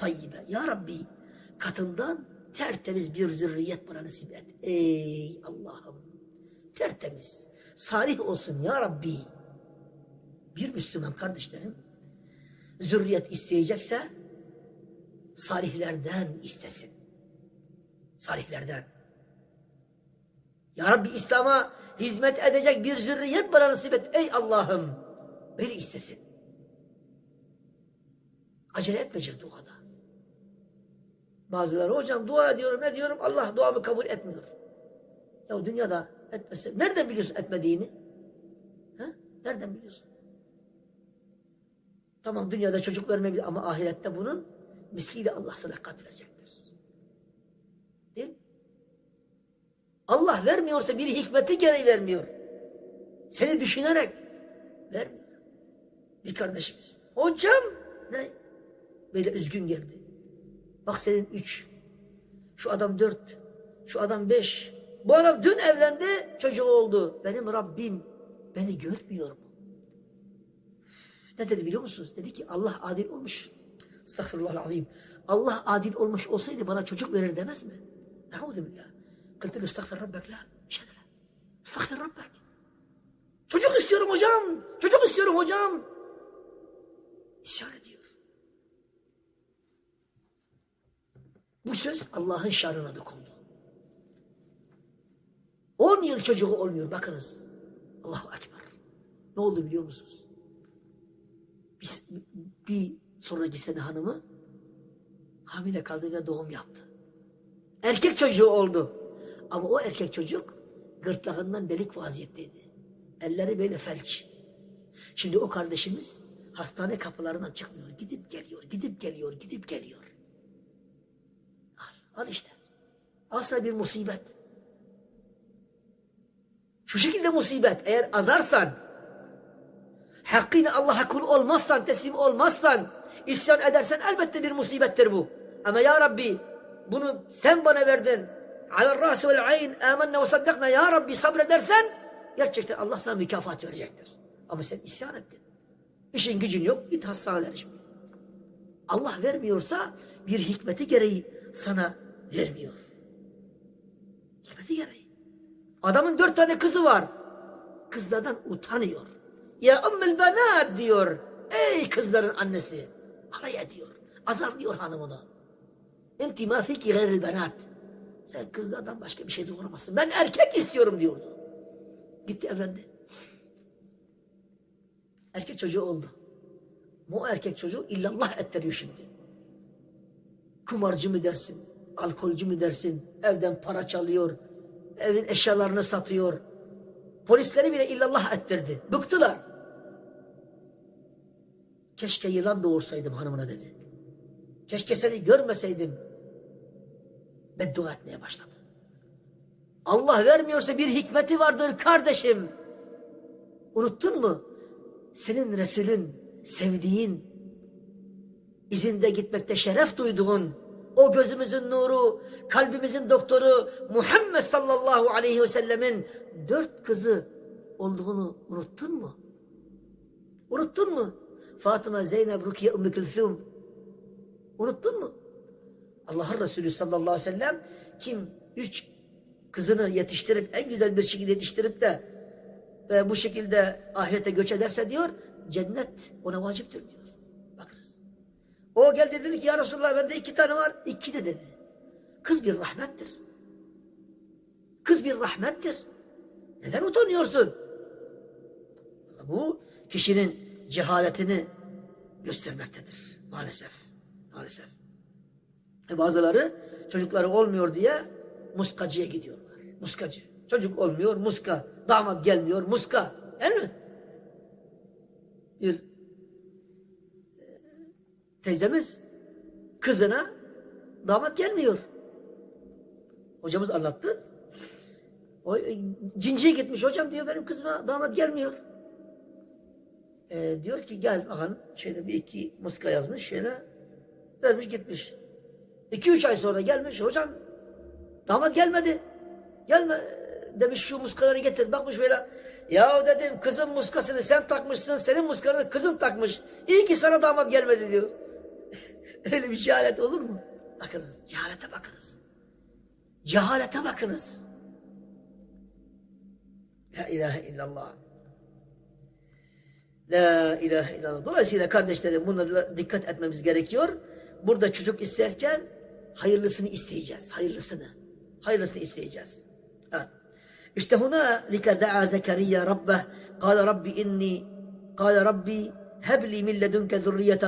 tayyibe. Ya Rabbi katından tertemiz bir zürriyet bana nasip et. Ey Allah'ım tertemiz, salih olsun ya Rabbi. Bir Müslüman kardeşlerim zürriyet isteyecekse salihlerden istesin. Salihlerden. Ya Rabbi İslam'a hizmet edecek bir zürriyet bana nasip et. Ey Allah'ım beni istesin. Acele etmeyecek duada. Bazıları hocam dua ediyorum ediyorum Allah duamı kabul etmiyor. Ya dünyada etmese nereden biliyorsun etmediğini? Ha? Nereden biliyorsun? Tamam dünyada çocuk vermeyebilir ama ahirette bunun misliyle Allah sana kat verecektir. Değil? Allah vermiyorsa bir hikmeti gereği vermiyor. Seni düşünerek vermiyor. Bir kardeşimiz. Hocam ne? Böyle üzgün geldi. Bak senin üç. Şu adam dört. Şu adam beş. Bu adam dün evlendi çocuğu oldu. Benim Rabbim beni görmüyor mu? Ne dedi biliyor musunuz? Dedi ki Allah adil olmuş. Estağfirullahalazim. Allah adil olmuş olsaydı bana çocuk verir demez mi? Euzu billah. Kıltı estağfir rabbek la. Estağfir rabbek. Çocuk istiyorum hocam. Çocuk istiyorum hocam. İsyan ediyor. Bu söz Allah'ın şanına dokundu. 10 yıl çocuğu olmuyor bakınız. Allahu Ekber. Ne oldu biliyor musunuz? Bir, bir sonraki sene hanımı hamile kaldı ve doğum yaptı. Erkek çocuğu oldu. Ama o erkek çocuk gırtlağından delik vaziyetteydi. Elleri böyle felç. Şimdi o kardeşimiz hastane kapılarından çıkmıyor. Gidip geliyor, gidip geliyor, gidip geliyor. Al, işte. Asla bir musibet. Şu şekilde musibet. Eğer azarsan, hakkıyla Allah'a kul olmazsan, teslim olmazsan, isyan edersen elbette bir musibettir bu. Ama ya Rabbi bunu sen bana verdin. Alel râsi vel ayn âmenne ve saddakna ya Rabbi sabredersen gerçekten Allah sana mükafat verecektir. Ama sen isyan ettin. İşin gücün yok git hastanelere şimdi. Allah vermiyorsa bir hikmeti gereği sana vermiyor. Hikmeti gereği. Adamın dört tane kızı var. Kızlardan utanıyor. Ya ummel banat diyor. Ey kızların annesi. Alay ediyor. Azarlıyor hanımını. Enti ma fiki gayril banat. Sen kızlardan başka bir şey doğuramazsın. Ben erkek istiyorum diyordu. Gitti evlendi. Erkek çocuğu oldu. Bu erkek çocuğu illallah ettiriyor şimdi. Kumarcı mı dersin? Alkolcü mü dersin? Evden para çalıyor. Evin eşyalarını satıyor. Polisleri bile illallah ettirdi. Bıktılar. Keşke yılan doğursaydım hanımına dedi. Keşke seni görmeseydim. Beddua etmeye başladı. Allah vermiyorsa bir hikmeti vardır kardeşim. Unuttun mu? Senin Resulün, sevdiğin, izinde gitmekte şeref duyduğun, o gözümüzün nuru, kalbimizin doktoru Muhammed sallallahu aleyhi ve sellemin dört kızı olduğunu unuttun mu? Unuttun mu? Fatıma, Zeynep, Rukiye, Ümmü Külthum. Unuttun mu? Allah'ın Resulü sallallahu aleyhi ve sellem kim üç kızını yetiştirip en güzel bir şekilde yetiştirip de ve bu şekilde ahirete göç ederse diyor cennet ona vaciptir diyor. O geldi dedi ki ya Resulallah bende iki tane var. İki de dedi. Kız bir rahmettir. Kız bir rahmettir. Neden utanıyorsun? Bu kişinin cehaletini göstermektedir. Maalesef. Maalesef. E bazıları çocukları olmuyor diye muskacıya gidiyorlar. Muskacı. Çocuk olmuyor, muska. Damat gelmiyor, muska. Değil mi? Bir teyzemiz kızına damat gelmiyor. Hocamız anlattı. O e, cinciye gitmiş. Hocam diyor benim kızıma damat gelmiyor. E, diyor ki gel bakalım. Şeyde bir iki muska yazmış. Şöyle vermiş gitmiş. İki üç ay sonra gelmiş. Hocam damat gelmedi. Gelme demiş şu muskaları getir. Bakmış böyle. Ya dedim kızın muskasını sen takmışsın. Senin muskanı kızın takmış. İyi ki sana damat gelmedi diyor. Öyle bir cehalet olur mu? Bakınız, cehalete bakınız. Cehalete bakınız. La ilahe illallah. La ilahe illallah. Dolayısıyla kardeşlerim bunlara dikkat etmemiz gerekiyor. Burada çocuk isterken hayırlısını isteyeceğiz. Hayırlısını. Hayırlısını isteyeceğiz. Evet. İşte huna like da'a Zekeriya rabbeh. Kale Rabbi inni Kale Rabbi hebli min ledunke zurriyete